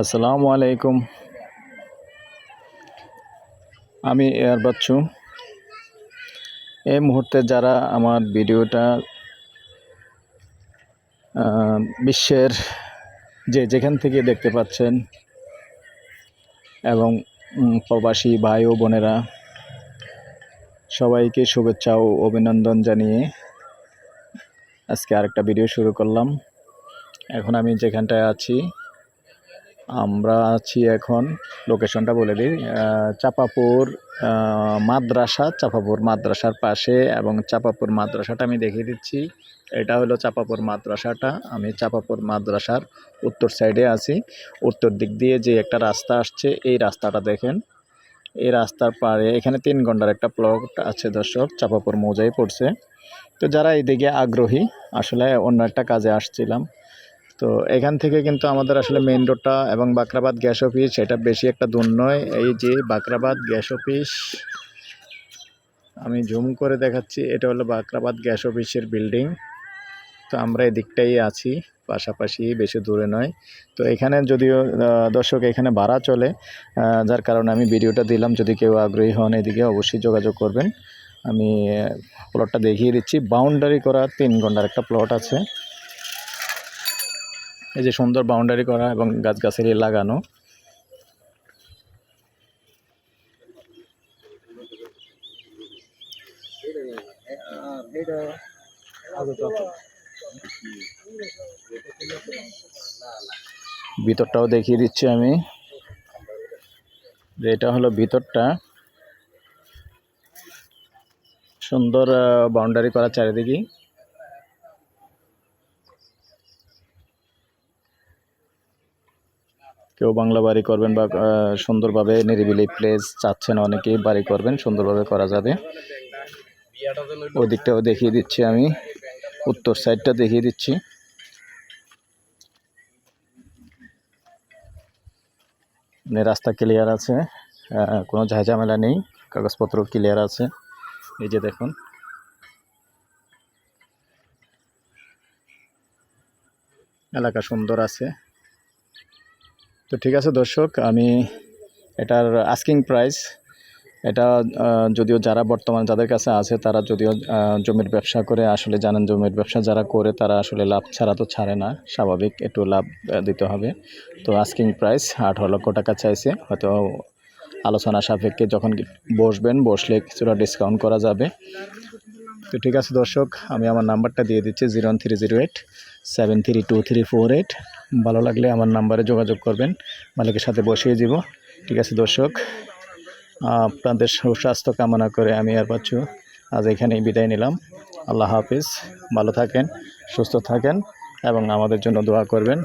আসসালামু আলাইকুম। আমি এয়ার বাচ্চু। এই মুহূর্তে যারা আমার ভিডিওটা বিশ্বের যে যেখান থেকে দেখতে পাচ্ছেন এবং প্রবাসী ভাই ও বোনেরা, সবাইকে শুভেচ্ছা ও অভিনন্দন জানিয়ে আজকে আরেকটা ভিডিও শুরু করলাম। এখন আমি যেখানটায় আছি আমরা আছি এখন লোকেশনটা বলে দিই চাপাপুর মাদ্রাসা, চাপাপুর মাদ্রাসার পাশে এবং চাপাপুর মাদ্রাসাটা আমি দেখিয়ে দিচ্ছি। এটা হলো চাপাপুর মাদ্রাসাটা। আমি চাপাপুর মাদ্রাসার উত্তর সাইডে আছি। উত্তর দিক দিয়ে যে একটা রাস্তা আসছে, এই রাস্তাটা দেখেন। এই রাস্তার পাড়ে এখানে তিন ঘণ্টার একটা প্লট আছে দর্শক, চাপাপুর মৌজায় পড়ছে। তো যারা এইদিকে আগ্রহী, আসলে অন্য একটা কাজে আসছিলাম। তো এখান থেকে কিন্তু আমাদের আসলে মেইন রোডটা এবং বাকরাবাদ গ্যাস অফিস এটা বেশি একটা দূর নয়। এই যে বাকরাবাদ গ্যাস অফিস আমি জুম করে দেখাচ্ছি, এটা হলো বাকরাবাদ গ্যাস অফিসের বিল্ডিং তো আমরা এদিকটাই আছি, পাশাপাশি বেশি দূরে নয়। তো এখানে যদিও দর্শক এখানে ভাড়া চলে যার কারণে আমি ভিডিওটা দিলাম। যদি কেউ আগ্রহী হন এদিকে অবশ্যই যোগাযোগ করবেন। আমি প্লটটা দেখিয়ে দিচ্ছি। বাউন্ডারি করা তিন ঘণ্টার একটা প্লট আছে। এই যে সুন্দর বাউন্ডারি করা এবং গাছগাছালি লাগানো। ভিতরটাও দেখিয়ে দিচ্ছি আমি। যে এটা হলো ভিতরটা। সুন্দর বাউন্ডারি করা চারিদিকে। কেউ বাংলা বাড়ি করবেন বা সুন্দরভাবে নিরিবিলি প্লেস চাচ্ছেন অনেকেই বাড়ি করবেন, সুন্দরভাবে করা যাবে। ওই দিকটাও দেখিয়ে দিচ্ছি আমি, উত্তর সাইডটা দেখিয়ে দিচ্ছি। মানে রাস্তা ক্লিয়ার আছে কোনো ঝামেলা নেই, কাগজপত্র ক্লিয়ার আছে। এই যে দেখুন। এলাকা সুন্দর আছে। তো ঠিক আছে, দর্শক, আমি এটার আস্কিং প্রাইস এটা যদিও যারা বর্তমানে যাদের কাছে আছে, তারা যদিও জমির ব্যবসা করে আসলে জানেন জমির ব্যবসা যারা করে, তারা আসলে লাভ ছাড়া তো ছাড়ে না। স্বাভাবিক, একটু লাভ দিতে হবে। তো আস্কিং প্রাইস আঠারো লক্ষ টাকা চাইছে। হয়তো আলোচনা সাপেক্ষে যখন বসবেন, বসলে কিছুটা ডিসকাউন্ট করা যাবে। তো ঠিক আছে, দর্শক, আমি আমার নাম্বারটা দিয়ে দিচ্ছি zero three zero eight seven three two three four eight ভালো লাগলে আমার নাম্বারে যোগাযোগ করবেন, মালিকের সাথে বসিয়ে দিব। ঠিক আছে দর্শক, আপনাদের সুস্বাস্থ্য কামনা করে আমি আর পাচ্ছু আজ এখানেই বিদায় নিলাম। আল্লাহ হাফিজ, ভালো থাকেন, সুস্থ থাকেন এবং আমাদের জন্য দোয়া করবেন।